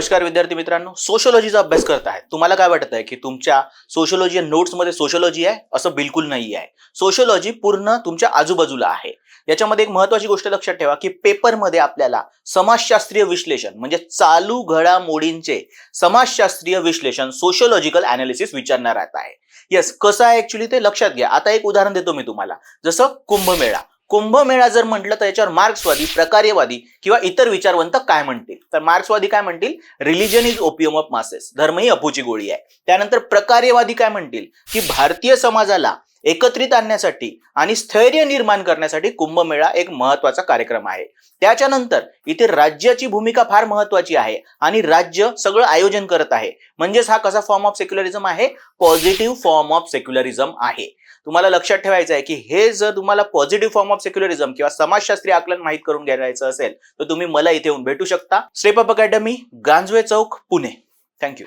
नमस्कार विद्यार्थी मित्रांनो सोशोलॉजीचा अभ्यास करत आहे. तुम्हाला काय वाटत आहे की तुमच्या सोशोलॉजी नोट्समध्ये सोशोलॉजी आहे? असं बिलकुल नाही आहे सोशोलॉजी पूर्ण तुमच्या आजूबाजूला आहे. याच्यामध्ये एक महत्वाची गोष्ट लक्षात ठेवा की पेपरमध्ये आपल्याला समाजशास्त्रीय विश्लेषण म्हणजे चालू घडामोडींचे समाजशास्त्रीय विश्लेषण सोशोलॉजिकल अनालिसिस विचारणार आहे. येस कसं आहे ऍक्च्युली ते लक्षात घ्या. आता एक उदाहरण देतो मी तुम्हाला. जसं कुंभमेळा. कुंभमेळा जर म्हटलं तर याच्यावर मार्क्सवादी प्रकार्यवादी किंवा इतर विचारवंत काय म्हणतील? तर मार्क्सवादी काय म्हणतील? Religion is opium of masses धर्म ही अपूची गोळी आहे. त्यानंतर प्रकार्यवादी काय म्हणतील? की भारतीय समाजाला एकत्रित आणण्यासाठी आणि स्थैर्य निर्माण करण्यासाठी कुंभमेळा एक महत्त्वाचा कार्यक्रम आहे. त्याच्यानंतर इथे राज्याची भूमिका फार महत्वाची आहे आणि राज्य सगळं आयोजन करत आहे. म्हणजेच हा कसा फॉर्म ऑफ सेक्युलरिझम आहे? पॉझिटिव्ह फॉर्म ऑफ सेक्युलरिझम आहे. तुम्हाला लक्षात ठेवायचं आहे की हे जर तुम्हाला पॉझिटिव्ह फॉर्म ऑफ सेक्युलरिझम किंवा समाजशास्त्रीय आकलन माहीत करून घ्यायचं असेल तर तुम्ही मला इथे येऊन भेटू शकता. Step up academy Ganjave Chowk Pune. Thank you